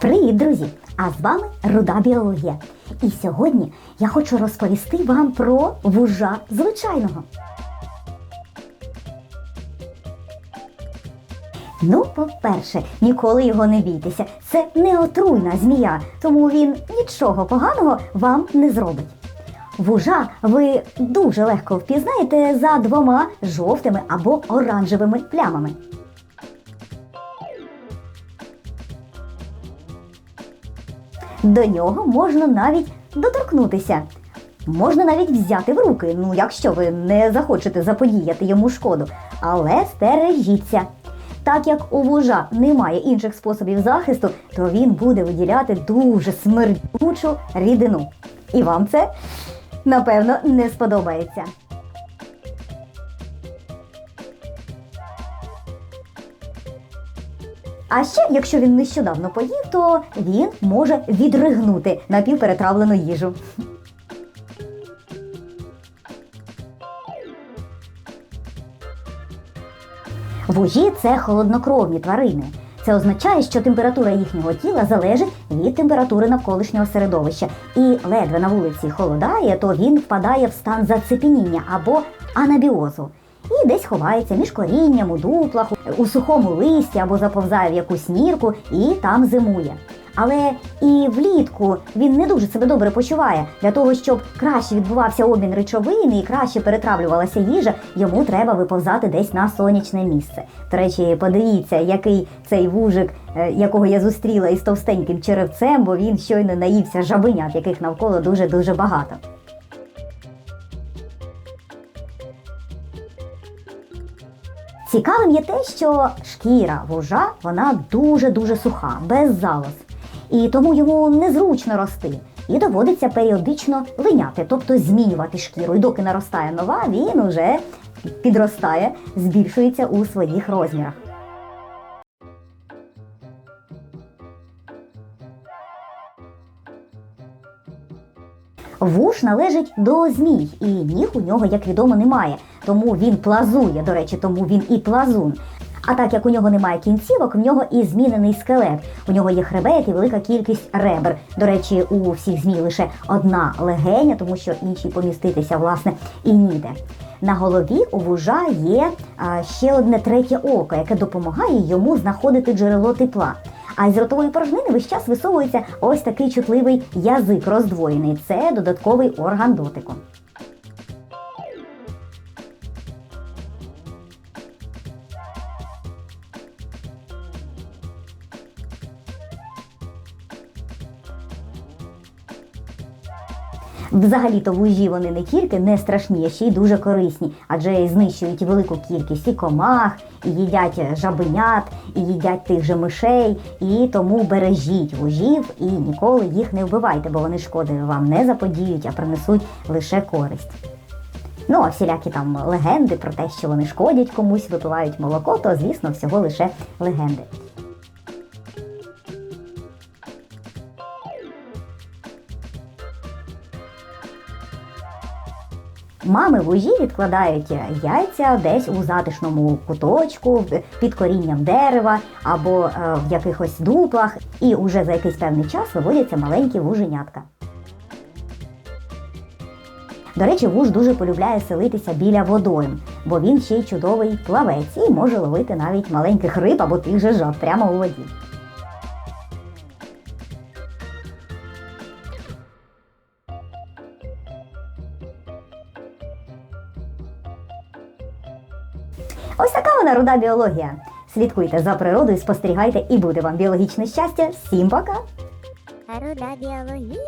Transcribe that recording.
Привіт, друзі! А з вами Руда Біологія. І сьогодні я хочу розповісти вам про вужа звичайного. Ну, по-перше, ніколи його не бійтеся. Це не отруйна змія, тому він нічого поганого вам не зробить. Вужа ви дуже легко впізнаєте за двома жовтими або оранжевими плямами. До нього можна навіть доторкнутися. Можна навіть взяти в руки, ну якщо ви не захочете заподіяти йому шкоду. Але стережіться. Так як у вужа немає інших способів захисту, то він буде виділяти дуже смердючу рідину. І вам це, напевно, не сподобається. А ще, якщо він нещодавно поїв, то він може відригнути напівперетравлену їжу. Вужі це холоднокровні тварини. Це означає, що температура їхнього тіла залежить від температури навколишнього середовища. І ледве на вулиці холодає, то він впадає в стан зацепеніння або анабіозу. І десь ховається між корінням, у дуплах, у сухому листі або заповзає в якусь нірку і там зимує. Але і влітку він не дуже себе добре почуває. Для того, щоб краще відбувався обмін речовин і краще перетравлювалася їжа, йому треба виповзати десь на сонячне місце. До речі, подивіться, який цей вужик, е, якого я зустріла із товстеньким черевцем, бо він щойно наївся жабенят, яких навколо дуже дуже багато. Цікавим є те, що шкіра вужа вона дуже-дуже суха, без залоз. І тому йому незручно рости. І доводиться періодично линяти, тобто змінювати шкіру. І доки наростає нова, він уже підростає, збільшується у своїх розмірах. Вуш належить до змій, і ніг у нього, як відомо, немає. Тому він плазує, до речі, тому він і плазун. А так як у нього немає кінцівок, в нього і змінений скелет. У нього є хребет і велика кількість ребер. До речі, у всіх змій лише одна легеня, тому що інші поміститися, власне, і ніде. На голові у вужа є а, ще одне третє око, яке допомагає йому знаходити джерело тепла. А з ротової порожнини весь час висовується ось такий чутливий язик роздвоєний. Це додатковий орган дотику. Взагалі-то вужі вони не тільки не страшні, а ще й дуже корисні, адже знищують велику кількість і комах, і їдять жабенят, і їдять тих же мишей, і тому бережіть вужів і ніколи їх не вбивайте, бо вони шкоди вам не заподіють, а принесуть лише користь. Ну, а всілякі там легенди про те, що вони шкодять комусь, випивають молоко, то звісно всього лише легенди. Мами вужі відкладають яйця десь у затишному куточку, під корінням дерева або е, в якихось дуплах, і уже за якийсь певний час виводяться маленькі вуженятка. До речі, вуж дуже полюбляє селитися біля водойм, бо він ще й чудовий плавець і може ловити навіть маленьких риб або тих же жаб прямо у воді. Ось така вона руда біологія. Слідкуйте за природою, спостерігайте і буде вам біологічне щастя. Всім пока! Руда біологія.